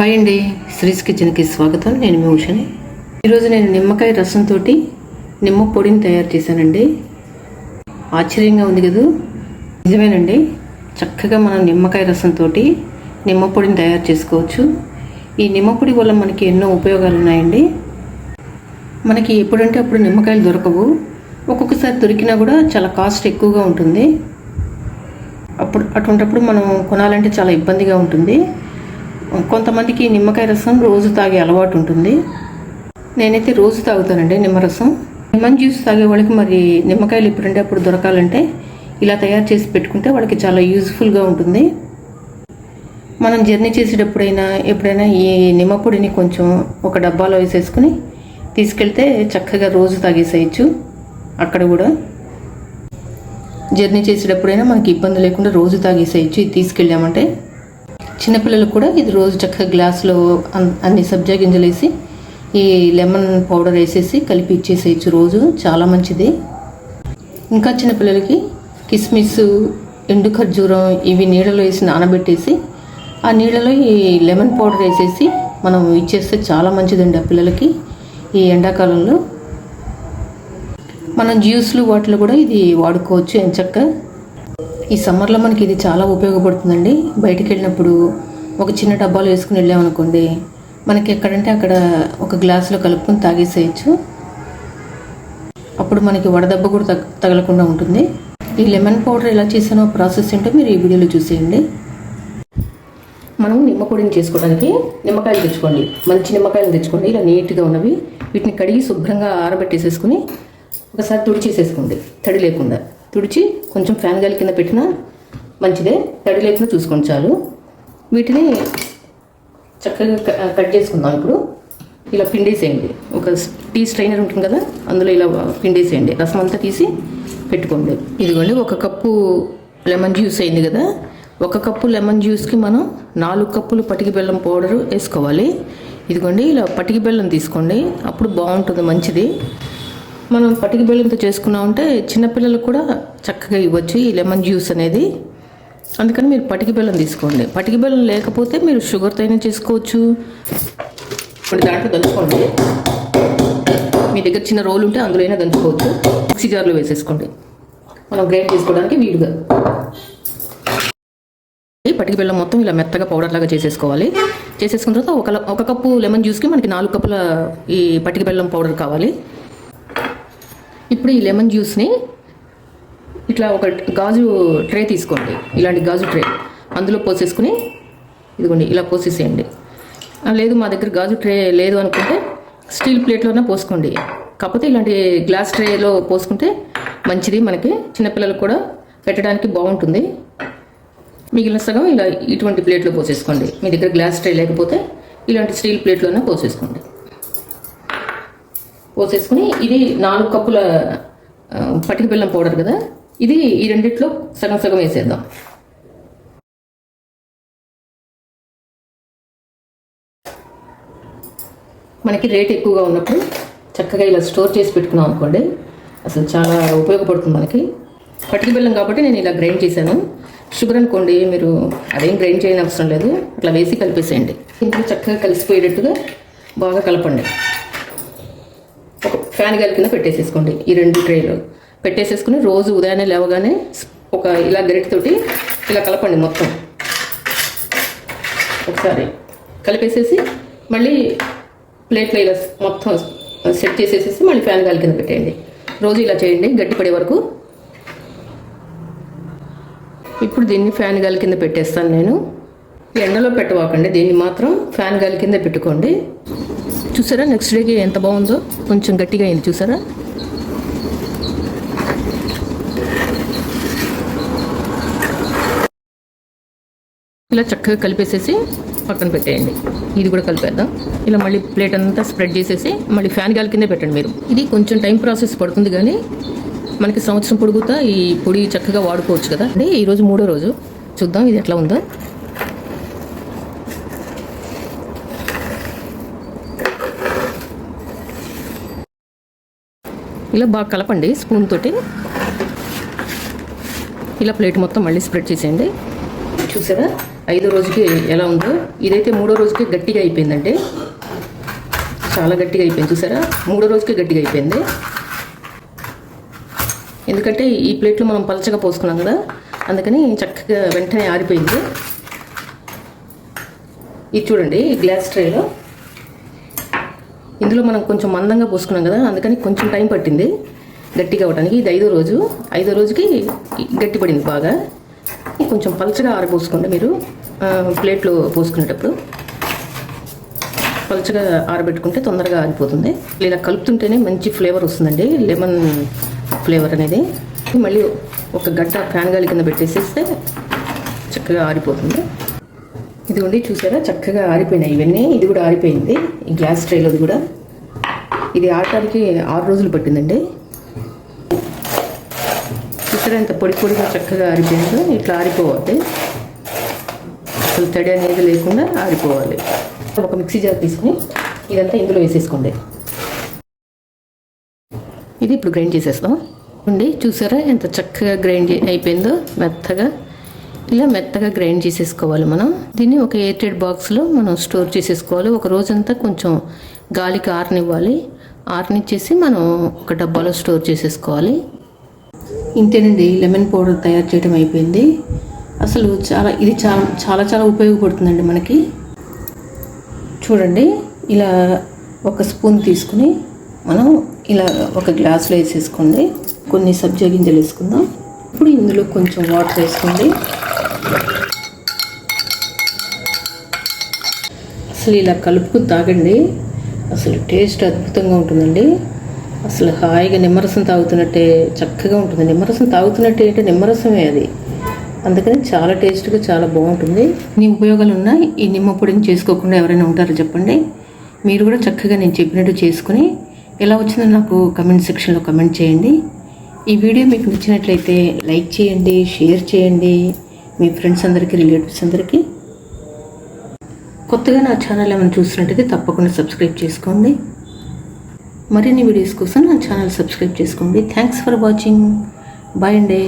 Hi అండి శ్రీస్ కిచెన్కి స్వాగతం. నేను మీ ఉషని. ఈరోజు నేను నిమ్మకాయ రసంతో నిమ్మ పొడిని తయారు చేశానండి. ఆశ్చర్యంగా ఉంది కదూ? నిజమేనండి చక్కగా మనం నిమ్మకాయ రసంతో నిమ్మ పొడిని తయారు చేసుకోవచ్చు. ఈ నిమ్మ పొడి వల్ల మనకి ఎన్నో ఉపయోగాలు ఉన్నాయండి. మనకి ఎప్పుడంటే అప్పుడు నిమ్మకాయలు దొరకవు. ఒక్కొక్కసారి దొరికినా కూడా చాలా కాస్ట్ ఎక్కువగా ఉంటుంది. అప్పుడు అటువంటప్పుడు మనం కొనాలంటే చాలా ఇబ్బందిగా ఉంటుంది. కొంతమందికి నిమ్మకాయ రసం రోజు తాగే అలవాటు ఉంటుంది. నేనైతే రోజు తాగుతానండి నిమ్మరసం లెమన్ జ్యూస్ తాగే వాళ్ళకి మరి నిమ్మకాయలు ఎప్పుడంటే అప్పుడు దొరకాలంటే ఇలా తయారు చేసి పెట్టుకుంటే వాళ్ళకి చాలా యూజ్ఫుల్గా ఉంటుంది. మనం జర్నీ చేసేటప్పుడైనా ఎప్పుడైనా ఈ నిమ్మపొడిని కొంచెం ఒక డబ్బాలో వేసేసుకుని తీసుకెళ్తే చక్కగా రోజు తాగేసేయచ్చు. అక్కడ కూడా జర్నీ చేసేటప్పుడైనా మనకి ఇబ్బంది లేకుండా రోజు తాగేసేయచ్చు. ఇది తీసుకెళ్ళామంటే చిన్నపిల్లలకు కూడా ఇది రోజు చక్కగా గ్లాసులో అన్- అన్ని సబ్జా గింజలు వేసి ఈ లెమన్ పౌడర్ వేసేసి కలిపి ఇచ్చేసేయచ్చు రోజు. చాలా మంచిది. ఇంకా చిన్నపిల్లలకి కిస్మిస్ ఎండు ఖర్జూరం ఇవి నీళ్ళలో వేసి నానబెట్టేసి ఆ నీళ్ళలో ఈ లెమన్ పౌడర్ వేసేసి మనం ఇచ్చేస్తే చాలా మంచిదండి ఆ పిల్లలకి ఈ ఎండాకాలంలో. మనం జ్యూస్లు వాటిలో కూడా ఇది వాడుకోవచ్చు ఎంచక్క ఈ సమ్మర్లో మనకి ఇది చాలా ఉపయోగపడుతుందండి. బయటికి వెళ్ళినప్పుడు ఒక చిన్న డబ్బాలో వేసుకుని వెళ్ళామనుకోండి మనకి ఎక్కడంటే అక్కడ ఒక గ్లాసులో కలుపుకొని తాగేసేయచ్చు. అప్పుడు మనకి వడదెబ్బ కూడా తగ తగలకుండా ఉంటుంది. ఈ లెమన్ పౌడర్ ఎలా చేసానో ప్రాసెస్ ఏంటో మీరు ఈ వీడియోలో చూసేయండి. మనం నిమ్మపొడిని చేసుకోవడానికి నిమ్మకాయలు తెచ్చుకోండి. మంచి నిమ్మకాయలు తెచ్చుకోండి. ఇలా నీట్గా ఉన్నవి వీటిని కడిగి శుభ్రంగా ఆరబెట్టేసేసుకుని ఒకసారి తుడిచేసేసుకోండి. తడి లేకుండా. తుడిచి కొంచెం ఫ్యాన్ గాలి కింద పెట్టినా మంచిదే. తడి లేకుండా చూసుకోండి చాలు. వీటిని చక్కగా క- కట్ చేసుకుందాం ఇప్పుడు. ఇలా పిండేసేయండి. ఒక టీ స్ట్రైనర్ ఉంటుంది కదా అందులో ఇలా పిండేసేయండి. రసం అంతా తీసి పెట్టుకోండి. ఇదిగోండి ఒక కప్పు లెమన్ జ్యూస్ అయింది కదా. ఒక కప్పు లెమన్ జ్యూస్కి మనం నాలుగు కప్పులు పటికి బెల్లం పౌడర్ వేసుకోవాలి. ఇదిగోండి ఇలా పటికి బెల్లం తీసుకోండి. అప్పుడు బాగుంటుంది మంచిది. మనం పటికి బెల్లంతో చేసుకున్నామంటే చిన్నపిల్లలకు కూడా చక్కగా ఇవ్వచ్చు. ఈ లెమన్ జ్యూస్ అనేది. అందుకని మీరు పటికి బెల్లం తీసుకోండి. పటికి బెల్లం లేకపోతే మీరు షుగర్తో అయినా చేసుకోవచ్చు. ఇప్పుడు దాంట్లో దంచుకోండి. మీ దగ్గర చిన్న రోల్ ఉంటే అందులో అయినా దంచుకోవచ్చు. మిక్సీ జార్లో వేసేసుకోండి. మనం గ్రైండ్ చేసుకోవడానికి వీలుగా. ఈ పటికి బెల్లం మొత్తం ఇలా మెత్తగా పౌడర్ లాగా చేసేసుకోవాలి. చేసేసుకున్న తర్వాత ఒక ఒక కప్పు లెమన్ జ్యూస్కి మనకి నాలుగు కప్పుల ఈ పటికి బెల్లం పౌడర్ కావాలి. ఇప్పుడు ఈ లెమన్ జ్యూస్ని ఇట్లా ఒక గాజు ట్రే తీసుకోండి. ఇలాంటి గాజు ట్రే. అందులో పోసేసుకుని ఇదిగోండి ఇలా పోసేసేయండి. లేదు మా దగ్గర గాజు ట్రే లేదు అనుకుంటే స్టీల్ ప్లేట్లోనే పోసుకోండి. కాకపోతే ఇలాంటి గ్లాస్ ట్రేలో పోసుకుంటే మంచిది. మనకి చిన్నపిల్లలకు కూడా పెట్టడానికి బాగుంటుంది. మిగిలిన సగం ఇలా ఇటువంటి ప్లేట్లో పోసేసుకోండి. మీ దగ్గర గ్లాస్ ట్రే లేకపోతే ఇలాంటి స్టీల్ ప్లేట్లోనే పోసేసుకోండి. పోసేసుకుని ఇది నాలుగు కప్పుల ఆ, పటిక బెల్లం పౌడర్ కదా? ఇది ఈ రెండిట్లో సగం సగం వేసేద్దాం. మనకి రేట్ ఎక్కువగా ఉన్నప్పుడు చక్కగా ఇలా స్టోర్ చేసి పెట్టుకున్నాం అనుకోండి అసలు చాలా ఉపయోగపడుతుంది మనకి. పట్టిక బెల్లం కాబట్టి నేను ఇలా గ్రైండ్ చేశాను. షుగర్ అనుకోండి మీరు అదేం గ్రైండ్ చేయని అవసరం లేదు. అట్లా వేసి కలిపేసేయండి. ఇంట్లో చక్కగా కలిసిపోయేటట్టుగా బాగా కలపండి. ఒక ఫ్యాన్ గాలి కింద పెట్టేసేసుకోండి ఈ రెండు ట్రేలు. పెట్టేసేసుకుని రోజు ఉదయాన్నే లేవగానే ఒక ఇలా గరిటతోటి ఇలా కలపండి మొత్తం. ఒకసారి కలిపేసేసి మళ్ళీ ప్లేట్లో ఇలా మొత్తం సెట్ చేసేసేసి మళ్ళీ ఫ్యాన్ గాలి కింద పెట్టేయండి. రోజు ఇలా చేయండి గట్టి పడే వరకు. ఇప్పుడు దీన్ని ఫ్యాన్ గాలి కింద పెట్టేస్తాను నేను. ఎండలో పెట్టవాకండి దీన్ని మాత్రం ఫ్యాన్ గాలి కింద పెట్టుకోండి. చూసారా నెక్స్ట్ డేకి ఎంత బాగుందో? కొంచెం గట్టిగా అయింది చూసారా? ఇలా చక్కగా కలిపేసేసి పక్కన పెట్టేయండి. ఇది కూడా కలిపేద్దాం. ఇలా మళ్ళీ ప్లేట్ అంతా స్ప్రెడ్ చేసేసి మళ్ళీ ఫ్యాన్ గాలి కిందే పెట్టండి మీరు. ఇది కొంచెం టైం ప్రాసెస్ పడుతుంది కానీ మనకి సంవత్సరం పొడుగుతా ఈ పొడి చక్కగా వాడుకోవచ్చు కదా. అంటే ఈరోజు మూడో రోజు. చూద్దాం ఇది ఎట్లా ఉందో. ఇలా బాగా కలపండి స్పూన్ తోటి. ఇలా ప్లేట్ మొత్తం మళ్ళీ స్ప్రెడ్ చేసేయండి. చూసారా? ఐదో రోజుకి ఎలా ఉందో? ఇదైతే మూడో రోజుకి గట్టిగా అయిపోయిందంటే? చాలా గట్టిగా అయిపోయింది. చూసారా? మూడో రోజుకి గట్టిగా అయిపోయింది. ఎందుకంటే ఈ ప్లేట్లో మనం పలచగా పోసుకున్నాం కదా? అందుకని చక్కగా వెంటనే ఆరిపోయింది. ఇది చూడండి ఈ గ్లాస్ ట్రేలో. ఇందులో మనం కొంచెం మందంగా పోసుకున్నాం కదా? అందుకని కొంచెం టైం పట్టింది గట్టిగా అవ్వడానికి ఇది ఐదో రోజు. ఐదో రోజుకి గట్టి పడింది బాగా. కొంచెం పలచగా ఆరబోసుకోండి మీరు. ప్లేట్లో పోసుకునేటప్పుడు పలుచగా ఆరబెట్టుకుంటే తొందరగా ఆరిపోతుంది. ఇలా కలుపుతుంటేనే మంచి ఫ్లేవర్ వస్తుందండి. లెమన్ ఫ్లేవర్ అనేది. మళ్ళీ ఒక గట్ట ఫ్యాన్ గాలి కింద పెట్టేసేస్తే చక్కగా ఆరిపోతుంది. ఇదిగోండి చూసారా? చక్కగా ఆరిపోయినాయి ఇవన్నీ. ఇది కూడా ఆరిపోయింది. ఈ గ్లాస్ ట్రైలోది కూడా. ఇది ఆడటానికి ఆరు రోజులు పట్టిందండి. చూసారా ఎంత పొడి పొడిగా చక్కగా ఆరిపోయిందో ఇట్లా ఆరిపోవద్ది అసలు తడి అనేది లేకుండా ఆరిపోవాలి. ఒక మిక్సీ జార్ తీసుకుని ఇదంతా ఇందులో వేసేసుకోండి. ఇది ఇప్పుడు గ్రైండ్ చేసేస్తాం. ఉండి చూసారా ఎంత చక్కగా గ్రైండ్ అయిపోయిందో? మెత్తగా. ఇలా మెత్తగా గ్రైండ్ చేసేసుకోవాలి మనం. దీన్ని ఒక ఎయిటెడ్ బాక్స్లో మనం స్టోర్ చేసేసుకోవాలి. ఒక రోజంతా కొంచెం గాలికి ఆరనివ్వాలి. ఆరనిచ్చేసి మనం ఒక డబ్బాలో స్టోర్ చేసేసుకోవాలి. ఇంతేనండి లెమన్ పౌడర్ తయారు చేయడం అయిపోయింది. అసలు చాలా ఇది చాలా చాలా చాలా ఉపయోగపడుతుందండి మనకి. చూడండి ఇలా ఒక స్పూన్ తీసుకుని మనం ఇలా ఒక గ్లాస్లో వేసేసుకోండి. కొన్ని సబ్జా గింజలు వేసుకుందాం. ఇప్పుడు ఇందులో కొంచెం వాటర్ వేసుకోండి. అసలు ఇలా కలుపుకు తాగండి. అసలు టేస్ట్ అద్భుతంగా ఉంటుందండి. అసలు హాయిగా నిమ్మరసం తాగుతున్నట్టే చక్కగా ఉంటుంది. నిమ్మరసం తాగుతున్నట్టే అంటే నిమ్మరసమే అది. అందుకని చాలా టేస్ట్గా చాలా బాగుంటుంది. నీ ఉపయోగాలు ఉన్నాయి. ఈ నిమ్మ పొడిని చేసుకోకుండా ఎవరైనా ఉంటారో చెప్పండి. మీరు కూడా చక్కగా నేను చెప్పినట్టు చేసుకుని ఎలా వచ్చిందో నాకు కమెంట్ సెక్షన్లో కమెంట్ చేయండి. ఈ వీడియో మీకు నచ్చినట్లయితే లైక్ చేయండి షేర్ చేయండి. మీ ఫ్రెండ్స్ అందరికీ రిలేటివ్స్ అందరికీ. కొత్తగా నా ఛానల్ ఏమైనా చూసినట్టయితే తప్పకుండా సబ్స్క్రైబ్ చేసుకోండి. మరిన్ని వీడియోస్ కోసం నా ఛానల్ సబ్స్క్రైబ్ చేసుకోండి. థ్యాంక్స్ ఫర్ వాచింగ్ బాయ్ అండి